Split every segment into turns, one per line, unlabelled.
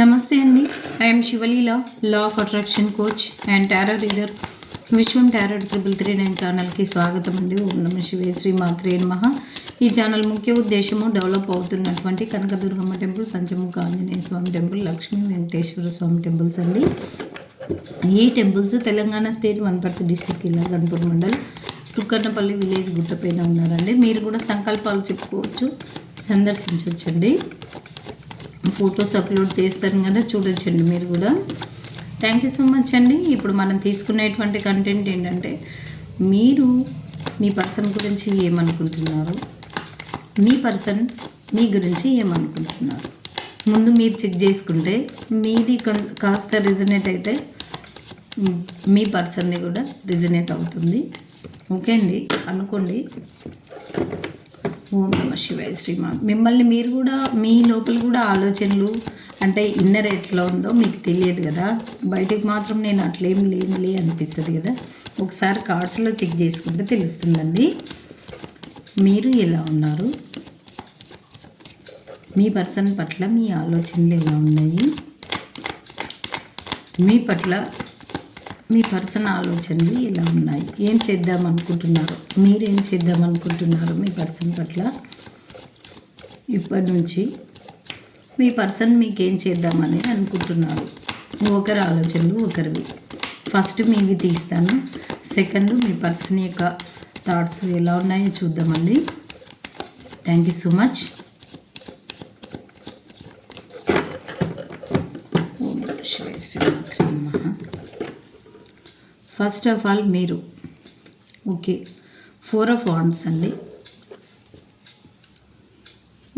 నమస్తే అండి. I'm Sivaleela law of attraction coach and tarot reader Viswam tarot triple three nine ఛానల్కి స్వాగతం అండి. ఓం నమ శివే శ్రీ మాత్రే నమః. ఈ ఛానల్ ముఖ్య ఉద్దేశము డెవలప్ అవుతున్నటువంటి Kanakadurgamma temple Panchamukha Anjaneya Swamy temple Lakshmi Venkateswara Swamy temples అండి. ఈ temples Telangana state Wanaparthy district ఇలా గన్పూర్ మండల్ తుక్కన్నపల్లి విలేజ్ గుట్టపైన ఉన్నారండి. మీరు కూడా సంకల్పాలు చెప్పుకోవచ్చు సందర్శించవచ్చండి. ఫొటోస్ అప్లోడ్ చేస్తాను కదా చూడొచ్చండి మీరు కూడా. థ్యాంక్ యూ సో మచ్ అండి. ఇప్పుడు మనం తీసుకునేటువంటి కంటెంట్ ఏంటంటే మీరు మీ పర్సన్ గురించి ఏమనుకుంటున్నారు? మీ పర్సన్ మీ గురించి ఏమనుకుంటున్నారు? ముందు మీరు చెక్ చేసుకుంటే మీది కాస్త రిజనేట్ అయితే మీ పర్సన్ని కూడా రిజనేట్ అవుతుంది. ఓకే అండి? అనుకోండి. ఓం నమ శివాయ శ్రీమా. మిమ్మల్ని మీరు కూడా మీ లోపల కూడా ఆలోచనలు అంటే ఇన్నర్ ఎట్లా ఉందో మీకు తెలియదు కదా. బయటకు మాత్రం నేను అట్లేం లేనులే అనిపిస్తుంది కదా. ఒకసారి కార్డ్స్లో చెక్ చేసుకుంటే తెలుస్తుందండి. మీరు ఎలా ఉన్నారు? మీ పర్సన్ పట్ల మీ ఆలోచనలు ఎలా ఉన్నాయి? మీ పట్ల మీ పర్సన్ ఆలోచనలు ఇలా ఉన్నాయి? ఏం చేద్దాం అనుకుంటున్నారు? మీరేం చేద్దాం అనుకుంటున్నారు మీ పర్సన్ పట్ల? ఇప్పటి నుంచి మీ పర్సన్ మీకేం చేద్దామని అనుకుంటున్నారు? ఒకరి ఆలోచనలు ఒకరివి. ఫస్ట్ మీవి తీస్తాను. సెకండ్ మీ పర్సన్ యొక్క థాట్స్ ఎలా ఉన్నాయో చూద్దామండి. థ్యాంక్ యూ సో మచ్ ఓం నమః శివాయ శ్రీమాత్రే నమః ఫస్ట్ ఆఫ్ ఆల్ మీరు. ఓకే ఫోర్ ఆఫ్ వాండ్స్ అండి.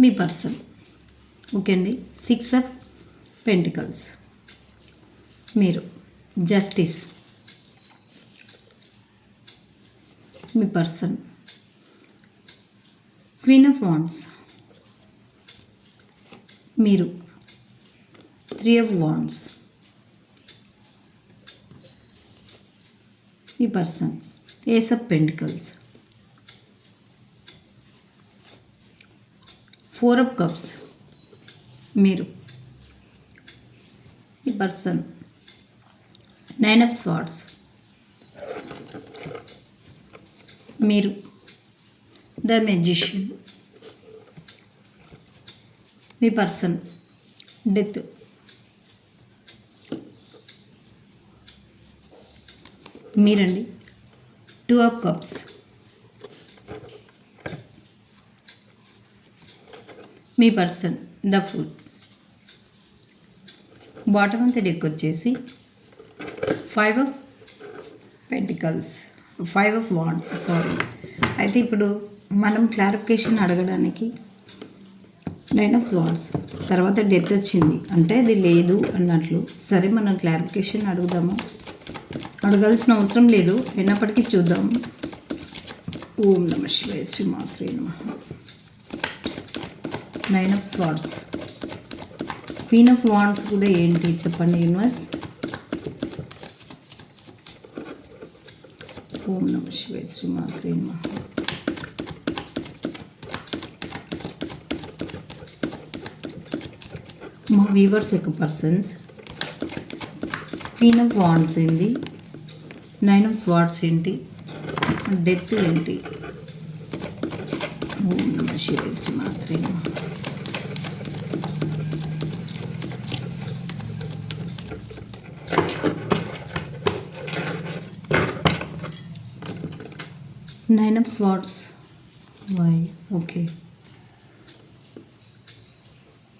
మీ పర్సన్ ఓకే అండి. సిక్స్ ఆఫ్ పెంటికల్స్ మీరు. జస్టిస్ మీ పర్సన్ క్వీన్ ఆఫ్ వాండ్స్ మీరు. త్రీ ఆఫ్ వాండ్స్ ఈ person ace of pentacles four of cups మీరు ఈ పర్సన్ నైన్ ఆఫ్ స్వాట్స్ మీరు ద మెజిషియన్ మీ పర్సన్ డెత్ మీరండి. Two of cups me person the fool. Bottom of deck వచ్చేసి five of pentacles five of wands sorry అయితే ఇప్పుడు మనం clarification అడగడానికి నైన్ ఆఫ్ వాండ్స్ తర్వాత డెత్ వచ్చింది. అంటే అది లేదు అన్నట్లు. సరే మనం క్లారిఫికేషన్ అడుగుదాము? అడగాల్సిన అవసరం లేదు. అయినప్పటికీ చూద్దాం. ఓం నమ శివాయ శ్రీ మాత్రే నమ. Nine of swords queen of wands కూడా ఏంటి చెప్పండి యూనివర్స్ ఓం నమ శివాయ శ్రీ మాత్రే నమ. మా వీవర్స్ యొక్క పర్సన్స్ క్వీన్ ఆఫ్ వాండ్స్ ఏంది? నైన్ ఆఫ్ స్వాట్స్ ఏంటి? డెత్ ఏంటి? ఓం నమ శివాయ Shri nine of swords why? Okay.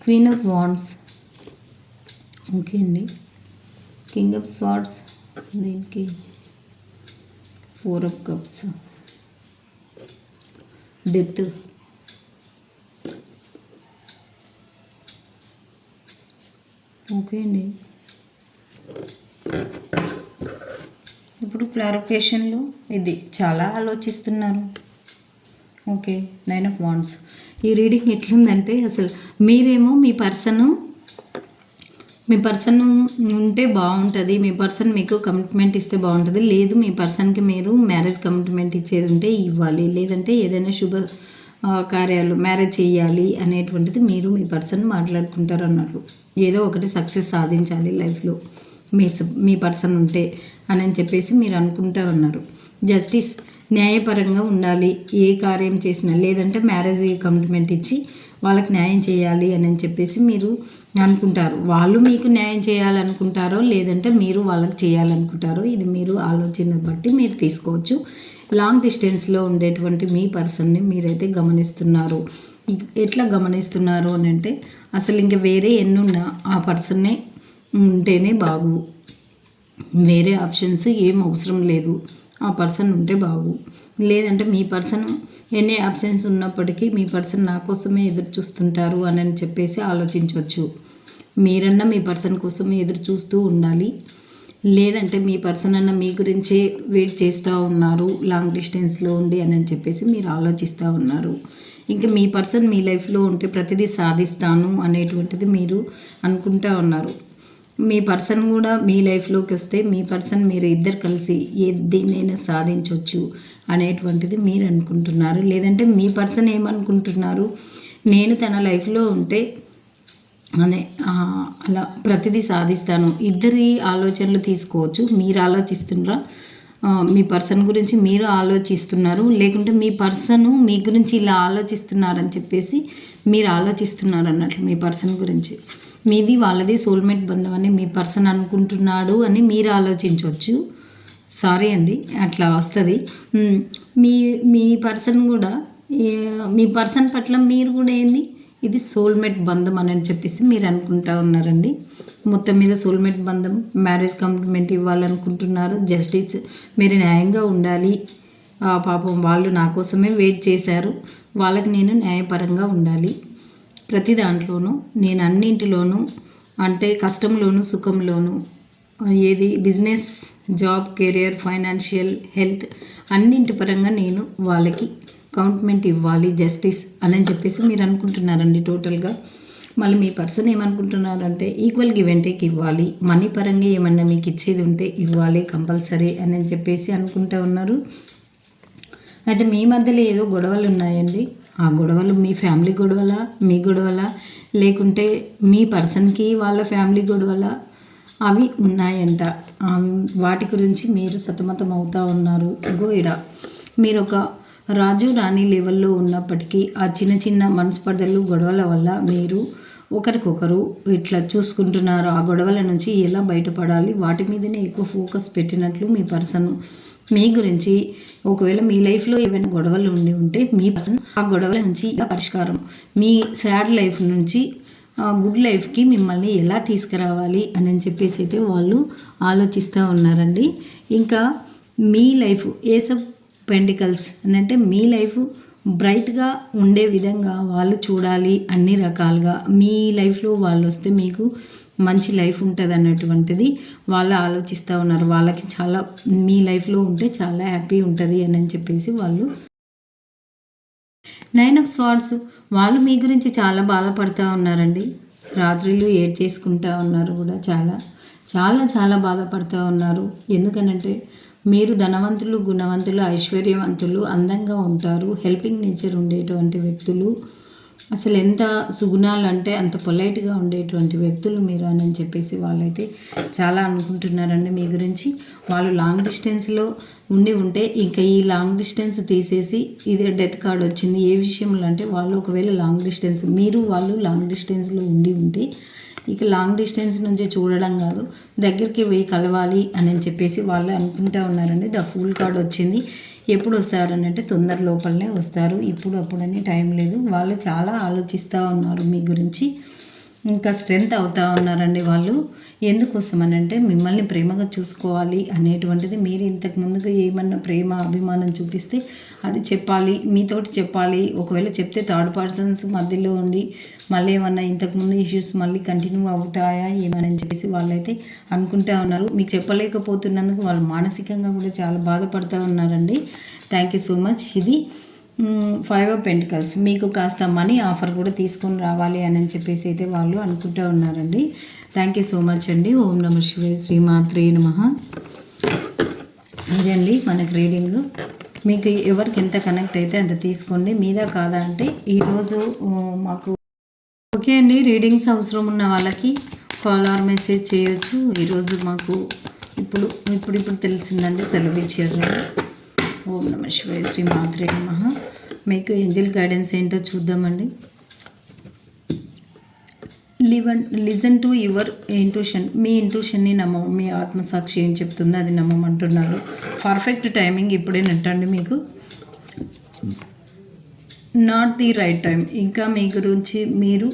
Queen of wands. Okay అండి. King of swords. దీనికి? Four of cups. Death. Okay అండి. ఇప్పుడు క్లారిఫికేషన్లు ఇది చాలా ఆలోచిస్తున్నారు. ఓకే నైన్ ఆఫ్ వాండ్స్ ఈ రీడింగ్ ఎట్లుందంటే అసలు మీరేమో మీ పర్సను మీ పర్సన్ ఉంటే బాగుంటుంది మీ పర్సన్ మీకు కమిట్మెంట్ ఇస్తే బాగుంటుంది లేదు మీ పర్సన్కి మీరు మ్యారేజ్ కమిట్మెంట్ ఇచ్చేది ఉంటే ఇవ్వాలి లేదంటే ఏదైనా శుభ కార్యాలు మ్యారేజ్ చేయాలి అనేటువంటిది మీరు మీ పర్సన్ మాట్లాడుకుంటారు అన్నట్లు. ఏదో ఒకటి సక్సెస్ సాధించాలి లైఫ్లో మీ మీ పర్సన్ ఉంటే అని చెప్పేసి మీరు అనుకుంటా ఉన్నారు. జస్టిస్ న్యాయపరంగా ఉండాలి ఏ కార్యం చేసినా లేదంటే మ్యారేజ్ కమిట్మెంట్ ఇచ్చి వాళ్ళకి న్యాయం చేయాలి అని అని చెప్పేసి మీరు అనుకుంటారు. వాళ్ళు మీకు న్యాయం చేయాలనుకుంటారో లేదంటే మీరు వాళ్ళకి చేయాలనుకుంటారో ఇది మీరు ఆలోచన బట్టి మీరు తీసుకోవచ్చు. లాంగ్ డిస్టెన్స్లో ఉండేటువంటి మీ పర్సన్ని మీరైతే గమనిస్తున్నారు. ఎట్లా గమనిస్తున్నారు అని అంటే అసలు ఇంకా వేరే ఎన్నున్నా ఆ పర్సన్నే ఉంటేనే బాగు. వేరే ఆప్షన్స్ ఏం అవసరం లేదు. ఆ పర్సన్ ఉంటే బాగు. లేదంటే మీ పర్సన్ ఎన్ని ఆప్షన్స్ ఉన్నప్పటికీ మీ పర్సన్ నా కోసమే ఎదురు చూస్తుంటారు అని చెప్పేసి ఆలోచించవచ్చు మీరన్నా మీ పర్సన్ కోసమే ఎదురు చూస్తూ ఉండాలి. లేదంటే మీ పర్సన్ అన్న మీ గురించే వెయిట్ చేస్తూ ఉన్నారు లాంగ్ డిస్టెన్స్లో ఉండి అని అని చెప్పేసి మీరు ఆలోచిస్తూ ఉన్నారు. ఇంకా మీ పర్సన్ మీ లైఫ్లో ఉంటే ప్రతిదీ సాధిస్తాను అనేటువంటిది మీరు అనుకుంటా ఉన్నారు. మీ పర్సన్ కూడా మీ లైఫ్లోకి వస్తే మీ పర్సన్ మీరు ఇద్దరు కలిసి ఏ దేన్నైనా సాధించవచ్చు అనేటువంటిది మీరు అనుకుంటున్నారు. లేదంటే మీ పర్సన్ ఏమనుకుంటున్నారు? నేను తన లైఫ్లో ఉంటే అదే అలా ప్రతిదీ సాధిస్తాను. ఇద్దరి ఆలోచనలు తీసుకోవచ్చు. మీరు ఆలోచిస్తున్నారా మీ పర్సన్ గురించి మీరు ఆలోచిస్తున్నారు లేకుంటే మీ పర్సన్ మీ గురించి ఇలా ఆలోచిస్తున్నారని చెప్పేసి మీరు ఆలోచిస్తున్నారు అన్నట్లు మీ పర్సన్ గురించి. మీది వాళ్ళది సోల్మేట్ బంధం అని మీ పర్సన్ అనుకుంటున్నాడు అని మీరు ఆలోచించవచ్చు సారీ అండి అట్లా వస్తుంది. మీ మీ పర్సన్ కూడా మీ పర్సన్ పట్ల మీరు కూడా ఏంది? ఇది సోల్మేట్ బంధం అని చెప్పేసి మీరు అనుకుంటా ఉన్నారండి. మొత్తం మీద సోల్మేట్ బంధం మ్యారేజ్ కమిట్మెంట్ ఇవ్వాలనుకుంటున్నారు. జస్టిస్ మీరు న్యాయంగా ఉండాలి. పాపం వాళ్ళు నా కోసమే వెయిట్ చేశారు. వాళ్ళకి నేను న్యాయపరంగా ఉండాలి. ప్రతి దాంట్లోనూ నేను అన్నింటిలోనూ అంటే కష్టంలోనూ సుఖంలోనూ ఏది business job career financial health అన్నింటి పరంగా నేను వాళ్ళకి కౌంట్మెంట్ ఇవ్వాలి. జస్టిస్ అని చెప్పేసి మీరు అనుకుంటున్నారండి టోటల్గా మళ్ళీ మీ పర్సన్ ఏమనుకుంటున్నారంటే ఈక్వల్ గివ్ అండ్ టేక్ ఇవ్వాలి. మనీ పరంగా ఏమన్నా మీకు ఇచ్చేది ఉంటే ఇవ్వాలి కంపల్సరీ అని చెప్పేసి అనుకుంటా ఉన్నారు. అయితే మీ మధ్యలో ఏదో గొడవలు ఉన్నాయండి. ఆ గొడవలు మీ ఫ్యామిలీ గొడవలా మీ గొడవలా లేకుంటే మీ పర్సన్కి వాళ్ళ ఫ్యామిలీ గొడవలా అవి ఉన్నాయంట. వాటి గురించి మీరు సతమతం అవుతూ ఉన్నారు. ఇగో మీరు ఒక రాజు రాణి లెవెల్లో ఉన్నప్పటికీ ఆ చిన్న చిన్న మనస్పర్ధలు గొడవల వల్ల మీరు ఒకరికొకరు ఇట్లా చూసుకుంటున్నారు. ఆ గొడవల నుంచి ఎలా బయటపడాలి? వాటి మీదనే ఎక్కువ ఫోకస్ పెట్టినట్లు మీ పర్సన్. మీ గురించి ఒకవేళ మీ లైఫ్లో ఏమైనా గొడవలు ఉండి ఉంటే మీ పర్సన్ ఆ గొడవల నుంచి ఇలా పరిష్కారం? మీ సాడ్ లైఫ్ నుంచి ఆ గుడ్ లైఫ్కి మిమ్మల్ని ఎలా తీసుకురావాలి? అని అని చెప్పేసి అయితే వాళ్ళు ఆలోచిస్తూ ఉన్నారండి. ఇంకా మీ లైఫ్ ఏస్ పెండికల్స్ అని అంటే మీ లైఫ్ బ్రైట్గా ఉండే విధంగా వాళ్ళు చూడాలి అన్ని రకాలుగా. మీ లైఫ్లో వాళ్ళు వస్తే మీకు మంచి లైఫ్ ఉంటుంది అన్నటువంటిది వాళ్ళు ఆలోచిస్తూ ఉన్నారు. వాళ్ళకి చాలా మీ లైఫ్లో ఉంటే చాలా హ్యాపీ ఉంటుంది అని అని చెప్పేసి వాళ్ళు. నైన్ ఆఫ్ స్వార్డ్స్ వాళ్ళు మీ గురించి చాలా బాధపడుతూ ఉన్నారండి. రాత్రిళ్ళు ఏడ్ చేసుకుంటూ ఉన్నారు కూడా చాలా. చాలా చాలా బాధపడుతూ ఉన్నారు. ఎందుకనంటే మీరు ధనవంతులు గుణవంతులు ఐశ్వర్యవంతులు అందంగా ఉంటారు. హెల్పింగ్ నేచర్ ఉండేటువంటి వ్యక్తులు. అసలు ఎంత సుగుణాలు అంటే అంత పొలైట్గా ఉండేటువంటి వ్యక్తులు మీరు అని చెప్పేసి వాళ్ళైతే చాలా అనుకుంటున్నారండి మీ గురించి. వాళ్ళు లాంగ్ డిస్టెన్స్లో ఉండి ఉంటే ఇంకా ఈ లాంగ్ డిస్టెన్స్ తీసేసి ఇది డెత్ కార్డ్ వచ్చింది. ఏ విషయంలో అంటే వాళ్ళు ఒకవేళ లాంగ్ డిస్టెన్స్ మీరు వాళ్ళు లాంగ్ డిస్టెన్స్లో ఉండి ఉంటే ఇక లాంగ్ డిస్టెన్స్ నుంచి చూడడం కాదు దగ్గరికి పోయి కలవాలి అని చెప్పేసి వాళ్ళు అనుకుంటా ఉన్నారండి. ద ఫుల్ కార్డ్ వచ్చింది. ఎప్పుడు వస్తారని అంటే తొందర లోపలనే వస్తారు. ఇప్పుడు అప్పుడని టైం లేదు. వాళ్ళు చాలా ఆలోచిస్తూ ఉన్నారు మీ గురించి. ఇంకా స్ట్రెంత్ అవుతా ఉన్నారండి వాళ్ళు. ఎందుకోసం అని అంటే మిమ్మల్ని ప్రేమగా చూసుకోవాలి అనేటువంటిది మీరు ఇంతకు ముందుగా ఏమన్నా ప్రేమ అభిమానం చూపిస్తే అది చెప్పాలి మీతోటి చెప్పాలి. ఒకవేళ చెప్తే థర్డ్ పర్సన్స్ మధ్యలో ఉండి మళ్ళీ ఏమన్నా ఇంతకుముందు ఇష్యూస్ మళ్ళీ కంటిన్యూ అవుతాయా ఏమని చెప్పేసి వాళ్ళైతే అనుకుంటా ఉన్నారు. మీకు చెప్పలేకపోతున్నందుకు వాళ్ళు మానసికంగా కూడా చాలా బాధపడుతూ ఉన్నారండి. థ్యాంక్ యూ సో మచ్ ఇది ఫైవ్ ఆఫ్ పెంటికల్స్ మీకు కాస్త మనీ ఆఫర్ కూడా తీసుకొని రావాలి అని చెప్పేసి అయితే వాళ్ళు అనుకుంటూ ఉన్నారండి. థ్యాంక్ యూ సో మచ్ అండి. ఓం నమ శివాయ శ్రీమాత్రే నమ. ఇదండి మనకు రీడింగ్ మీకు ఎవరికి ఎంత కనెక్ట్ అయితే అంత తీసుకోండి. మీద కాదా అంటే ఈరోజు మాకు ఓకే అండి. రీడింగ్స్ అవసరం ఉన్న వాళ్ళకి కాల్ ఆర్ మెసేజ్ చేయొచ్చు. ఈరోజు మాకు ఇప్పుడు ఇప్పుడు ఇప్పుడు తెలిసిందండి సెలవు ఇచ్చారు. ఓం నమ శివాయ శ్రీ మాత్రే నమ. మీకు ఏంజల్ గైడెన్స్ ఏంటో చూద్దామండి. లివన్ లిజన్ టు యువర్ ఇంట్యూషన్. మీ ఇంట్యూషన్ని నమ్మ మీ ఆత్మసాక్షి ఏం చెప్తుందో అది నమ్మమంటున్నారు. పర్ఫెక్ట్ టైమింగ్ ఇప్పుడే నెట్టండి మీకు. Not the right time. ఇంకా మీ గురించి మీరు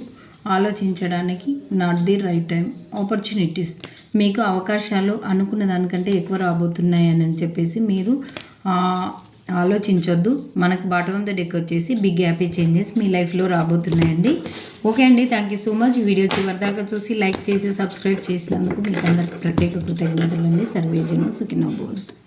ఆలోచించడానికి not the right time. Opportunities. మీకు అవకాశాలు అనుకున్న దానికంటే ఎక్కువ రాబోతున్నాయని చెప్పేసి మీరు ఆలోచించొద్దు. మనకు బాటమ్ ఆఫ్ ద డెక్ వచ్చేసి బిగ్ హ్యాపీ చేంజెస్ మీ లైఫ్లో రాబోతున్నాయండి. ఓకే అండి thank you so much video చివరిదాకా చూసి లైక్ చేసి సబ్స్క్రైబ్ చేసినందుకు మీకు అందరికి ప్రత్యేక కృతజ్ఞతలు అండి సర్వేజన బోర్డు